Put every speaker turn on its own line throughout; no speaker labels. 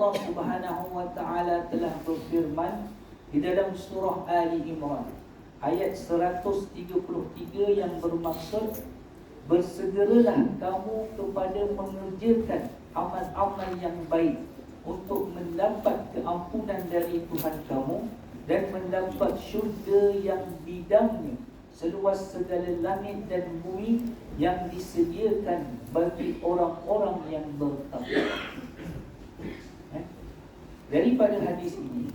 Allah Subhanahu wa taala telah berfirman di dalam surah Ali Imran ayat 133 yang bermaksud bersegeralah kamu kepada mengerjakan amal-amal yang baik untuk mendapat keampunan dari Tuhan kamu dan mendapat syurga yang bidangnya seluas segala langit dan bumi yang disediakan bagi orang-orang yang bertakwa. Daripada hadis ini,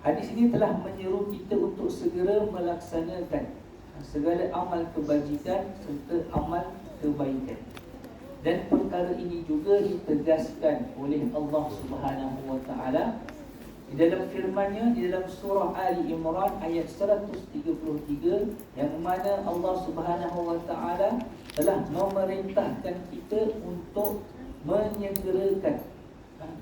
hadis ini telah menyeru kita untuk segera melaksanakan segala amal kebajikan serta amal kebaikan. Dan perkara ini juga ditegaskan oleh Allah Subhanahu wa taala di dalam firman-Nya di dalam surah Ali Imran ayat 133 yang mana Allah Subhanahu wa taala telah memerintahkan kita untuk menyegerakan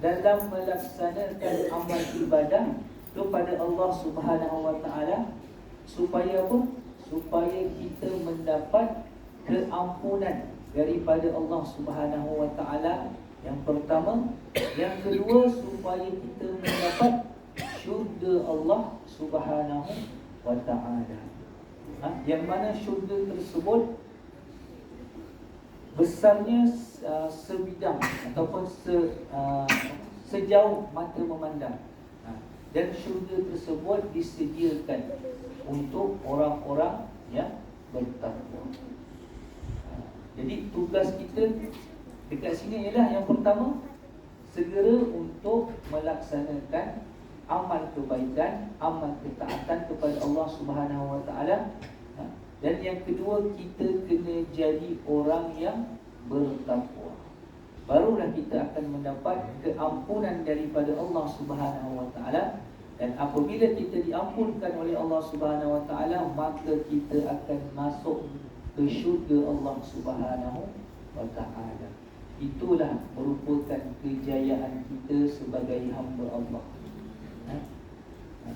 dalam melaksanakan amal ibadah kepada Allah Subhanahu wa taala supaya apa? Supaya kita mendapat keampunan daripada Allah Subhanahu wa taala yang pertama, yang kedua supaya kita mendapat syurga Allah Subhanahu wa taala. Ha? yang mana syurga tersebut besarnya uh, sebidang ataupun se, uh, sejauh mata memandang. Ha? dan syurga tersebut disediakan untuk orang-orang yang bertakwa. Jadi tugas kita dekat sini ialah yang pertama segera untuk melaksanakan amal kebaikan, amal ketaatan kepada Allah Subhanahu Wa Taala. Dan yang kedua kita kena jadi orang yang bertakwa. Barulah kita akan mendapat keampunan daripada Allah Subhanahu Wa Taala. Dan apabila kita diampunkan oleh Allah Subhanahu Wa Taala, maka kita akan masuk ke syurga Allah Subhanahu wa taala. Itulah merupakan kejayaan kita sebagai hamba Allah. Ha?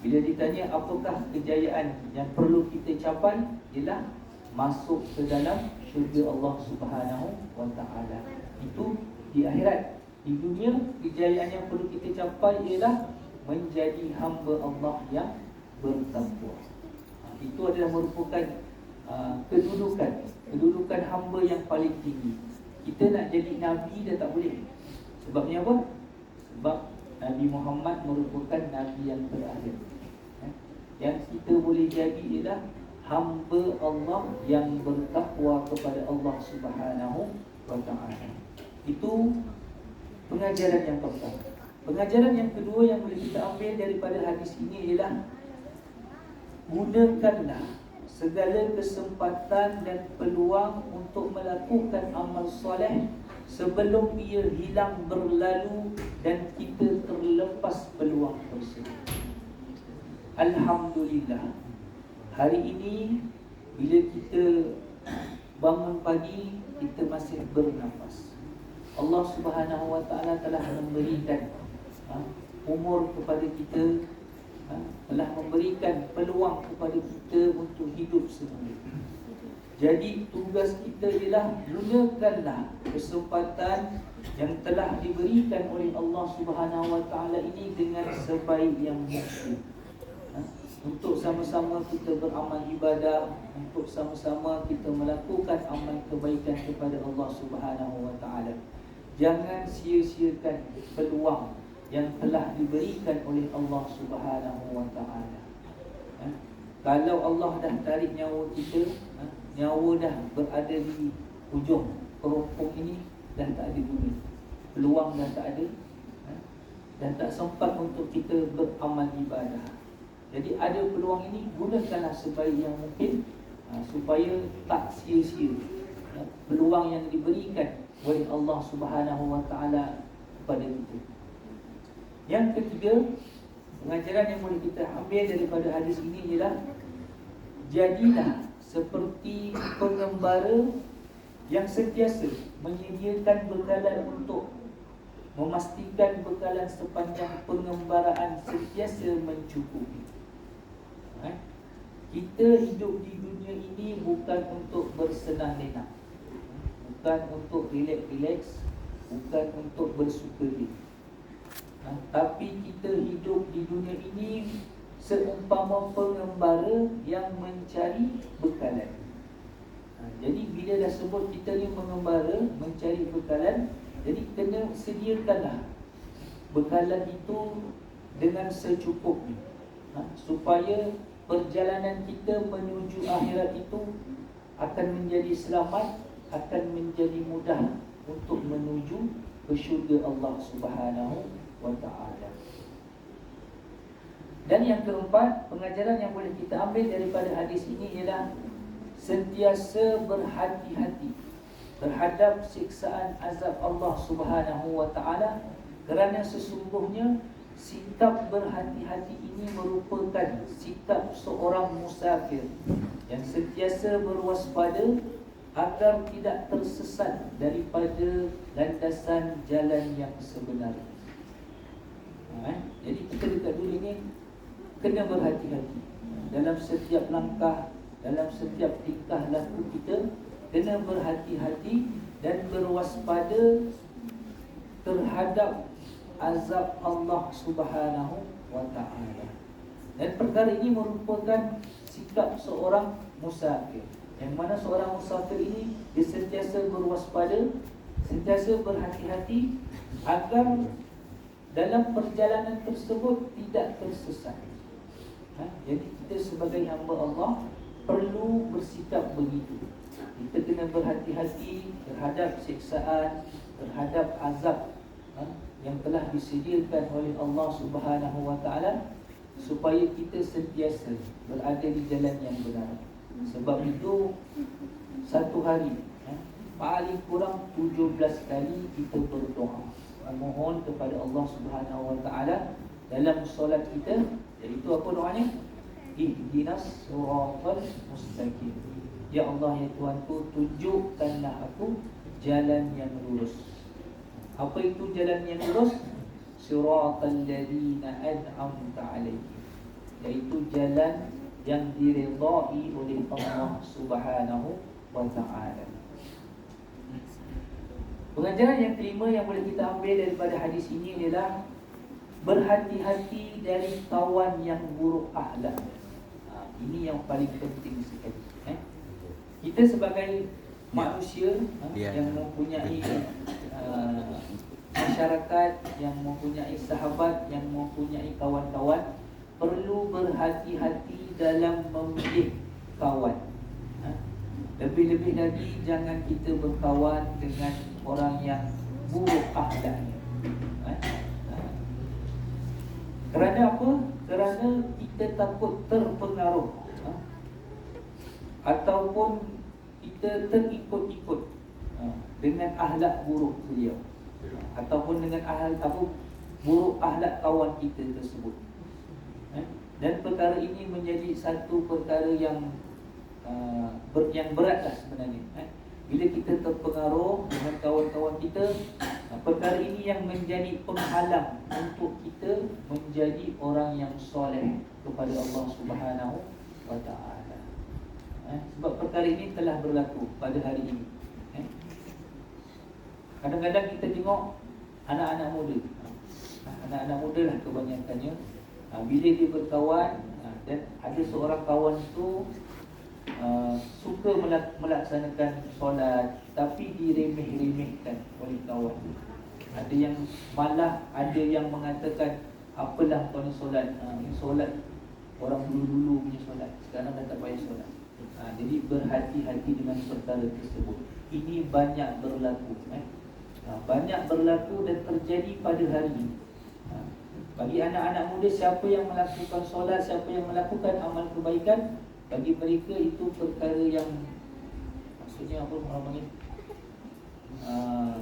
Bila ditanya apakah kejayaan yang perlu kita capai ialah masuk ke dalam syurga Allah Subhanahu wa taala. Itu di akhirat. Di dunia kejayaan yang perlu kita capai ialah menjadi hamba Allah yang bertakwa. Itu adalah merupakan Ah, kedudukan kedudukan hamba yang paling tinggi kita nak jadi nabi dah tak boleh sebabnya apa sebab Nabi Muhammad merupakan nabi yang terakhir. Eh? yang kita boleh jadi ialah hamba Allah yang bertakwa kepada Allah Subhanahu taala. Itu pengajaran yang pertama. Pengajaran yang kedua yang boleh kita ambil daripada hadis ini ialah gunakanlah segala kesempatan dan peluang untuk melakukan amal soleh sebelum ia hilang berlalu dan kita terlepas peluang tersebut. Alhamdulillah. Hari ini bila kita bangun pagi kita masih bernafas. Allah Subhanahu Wa Taala telah memberikan ha, umur kepada kita ha, telah memberikan peluang kepada kita untuk hidup sendiri. Jadi tugas kita ialah gunakanlah kesempatan yang telah diberikan oleh Allah Subhanahu Wa Taala ini dengan sebaik yang mungkin. Ha, untuk sama-sama kita beramal ibadah, untuk sama-sama kita melakukan amal kebaikan kepada Allah Subhanahu Wa Taala. Jangan sia-siakan peluang yang telah diberikan oleh Allah Subhanahu wa taala. Ha? Kalau Allah dah tarik nyawa kita, ha? Nyawa dah berada di ujung keropong ini dan tak ada guna. Peluang dah tak ada. Ha? Dan tak sempat untuk kita beramal ibadah. Jadi ada peluang ini gunakanlah sebaik yang mungkin ha? supaya tak sia-sia ha? peluang yang diberikan oleh Allah Subhanahu wa taala kepada kita. Yang ketiga, pengajaran yang boleh kita ambil daripada hadis ini ialah jadilah seperti pengembara yang sentiasa menyediakan bekalan untuk memastikan bekalan sepanjang pengembaraan sentiasa mencukupi. Ha? Kita hidup di dunia ini bukan untuk bersenang-senang. Bukan untuk relax-relax, bukan untuk bersuka diri Tapi kita hidup di dunia ini Seumpama pengembara yang mencari bekalan ha, Jadi bila dah sebut kita ni mengembara Mencari bekalan Jadi kena sediakanlah Bekalan itu dengan secukupnya ha, Supaya perjalanan kita menuju akhirat itu Akan menjadi selamat Akan menjadi mudah untuk menuju ke syurga Allah Subhanahu wa taala. Dan yang keempat, pengajaran yang boleh kita ambil daripada hadis ini ialah sentiasa berhati-hati terhadap siksaan azab Allah Subhanahu wa taala kerana sesungguhnya sikap berhati-hati ini merupakan sikap seorang musafir yang sentiasa berwaspada agar tidak tersesat daripada landasan jalan yang sebenar. Ha, eh? Jadi kita dekat dunia ini kena berhati-hati dalam setiap langkah, dalam setiap tingkah laku kita kena berhati-hati dan berwaspada terhadap azab Allah Subhanahu wa taala. Dan perkara ini merupakan sikap seorang musafir. Yang mana seorang musafir ini dia sentiasa berwaspada, sentiasa berhati-hati agar dalam perjalanan tersebut tidak tersesat. Ha? Jadi kita sebagai hamba Allah perlu bersikap begitu. Kita kena berhati-hati terhadap siksaan, terhadap azab ha? yang telah disediakan oleh Allah Subhanahu Wa Taala supaya kita sentiasa berada di jalan yang benar. Sebab itu Satu hari eh, Paling kurang 17 kali kita berdoa Mohon kepada Allah Subhanahu Wa Taala Dalam solat kita Iaitu apa doanya? Ihdinas suratul mustaqim Ya Allah ya Tuhanku Tunjukkanlah aku Jalan yang lurus Apa itu jalan yang lurus? Suratul ladina an'amta alaihim Iaitu jalan yang diridai oleh Allah Subhanahu wa taala. Pengajaran yang kelima yang boleh kita ambil daripada hadis ini adalah berhati-hati dari kawan yang buruk akhlak. Ini yang paling penting sekali. Eh? Kita sebagai ya. manusia ha, ya. yang mempunyai uh, masyarakat, yang mempunyai sahabat, yang mempunyai kawan-kawan, perlu berhati-hati dalam memilih kawan. Ha? Lebih-lebih lagi jangan kita berkawan dengan orang yang buruk akhlaknya. Ha? Ha? Kerana apa? Kerana kita takut terpengaruh ataupun kita terikut-ikut dengan akhlak buruk beliau ataupun dengan akhlak apa buruk akhlak kawan kita tersebut. Eh? Dan perkara ini menjadi satu perkara yang uh, ber, yang beratlah sebenarnya. Eh? Bila kita terpengaruh dengan kawan-kawan kita, perkara ini yang menjadi penghalang untuk kita menjadi orang yang soleh kepada Allah Subhanahu Wa Taala. Eh? Sebab perkara ini telah berlaku pada hari ini. Eh? Kadang-kadang kita tengok anak-anak muda. Anak-anak muda lah kebanyakannya Bila dia berkawan Dan ada seorang kawan tu uh, Suka melaksanakan solat Tapi diremeh-remehkan oleh kawan. Ada yang malah Ada yang mengatakan Apalah kau ni solat? Ha, solat. Orang dulu-dulu punya solat. Sekarang dah tak payah solat. Ha, Jadi berhati-hati dengan perkara tersebut. Ini banyak berlaku eh? ha, Banyak berlaku dan terjadi pada hari ini. Bagi anak-anak muda siapa yang melakukan solat, siapa yang melakukan amal kebaikan, bagi mereka itu perkara yang maksudnya apa orang panggil? Uh,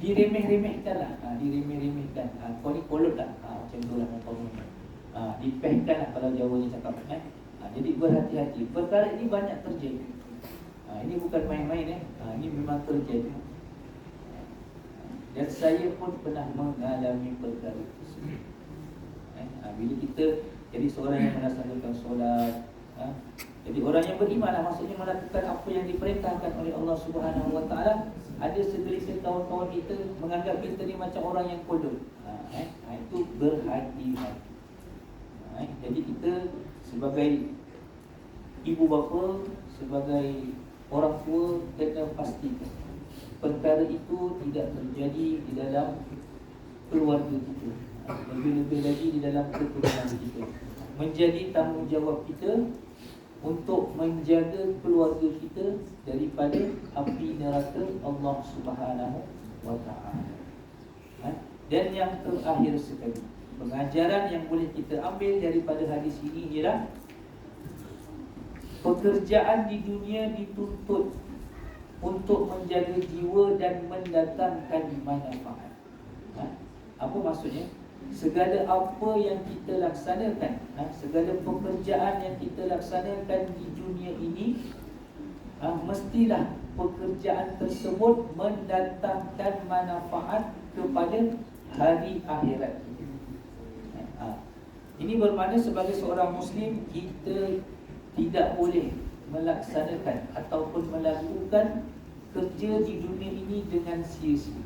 diremeh-remehkan lah uh, diremeh-remehkan. Uh, kau ni kolot lah uh, macam tu lah uh, dipehkan lah kalau jawanya cakap eh? uh, jadi berhati-hati. Perkara ini banyak terjadi uh, ini bukan main-main eh? uh, ini memang terjadi dan saya pun pernah mengalami perkara tersebut. Eh, ha, Bila kita jadi seorang yang melaksanakan solat ha, Jadi orang yang beriman lah Maksudnya melakukan apa yang diperintahkan oleh Allah Subhanahu Wa Taala Ada segelintir kawan-kawan kita Menganggap kita ni macam orang yang kodol ha, eh, ha, Itu berhati-hati. Ha, jadi kita sebagai ibu bapa, sebagai orang tua kena pastikan perkara itu tidak terjadi di dalam keluarga kita. Ha, lebih-lebih lagi di dalam keturunan kita. Menjadi tanggungjawab kita untuk menjaga keluarga kita daripada api neraka Allah Subhanahu wa taala. Ha? Dan yang terakhir sekali, pengajaran yang boleh kita ambil daripada hadis ini ialah pekerjaan di dunia dituntut untuk menjaga jiwa dan mendatangkan manfaat. Ha? Apa maksudnya? Segala apa yang kita laksanakan ha, segala pekerjaan yang kita laksanakan di dunia ini ha, mestilah pekerjaan tersebut mendatangkan manfaat kepada hari akhirat. Ha, ini bermakna sebagai seorang muslim kita tidak boleh melaksanakan ataupun melakukan kerja di dunia ini dengan sia-sia.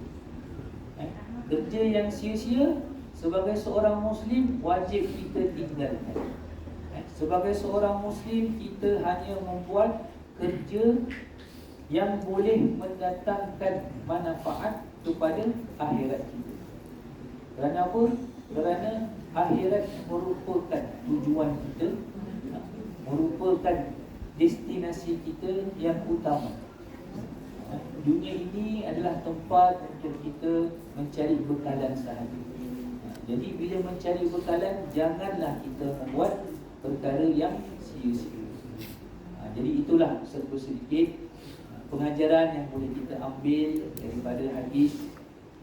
Ha, kerja yang sia-sia sebagai seorang Muslim wajib kita tinggalkan. Eh, sebagai seorang Muslim kita hanya membuat kerja yang boleh mendatangkan manfaat kepada akhirat kita. Kerana apa? Kerana akhirat merupakan tujuan kita, merupakan destinasi kita yang utama. Eh, dunia ini adalah tempat untuk kita mencari bekalan sahaja. Jadi bila mencari bekalan Janganlah kita membuat perkara yang sia-sia. Ha, Jadi itulah satu sedikit ha, Pengajaran yang boleh kita ambil Daripada hadis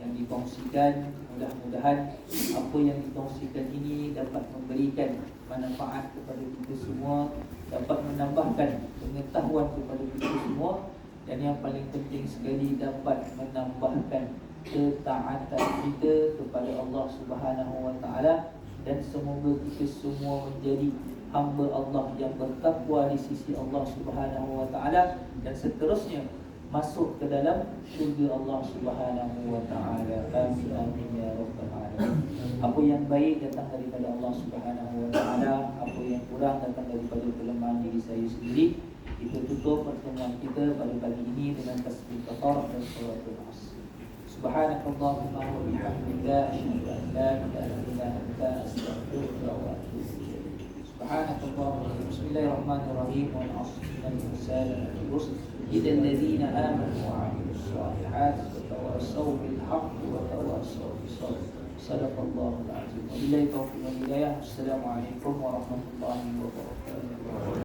yang dikongsikan. Mudah-mudahan apa yang dikongsikan ini Dapat memberikan manfaat kepada kita semua Dapat menambahkan pengetahuan kepada kita semua Dan yang paling penting sekali Dapat menambahkan ketaatan kita kepada Allah Subhanahu Wa Taala dan semoga kita semua menjadi hamba Allah yang bertakwa di sisi Allah Subhanahu Wa Taala dan seterusnya masuk ke dalam syurga Allah Subhanahu Wa Taala. Amin amin ya rabbal alamin. Apa yang baik datang daripada Allah Subhanahu Wa Taala, apa yang kurang datang daripada kelemahan diri saya sendiri. Kita tutup pertemuan kita pada pagi ini dengan tasbih kafar dan salat asar. سبحانك اللهم وبحمدك أشهد أن لا إله إلا أنت أستغفرك وأتوب إليك سبحانك اللهم بسم الله الرحمن الرحيم والعصر إن الإنسان لفي خسر إذا الذين آمنوا وعملوا الصالحات وتواصوا بالحق وتواصوا بالصبر صدق الله العظيم وبالله التوفيق والهداية السلام عليكم ورحمة الله وبركاته.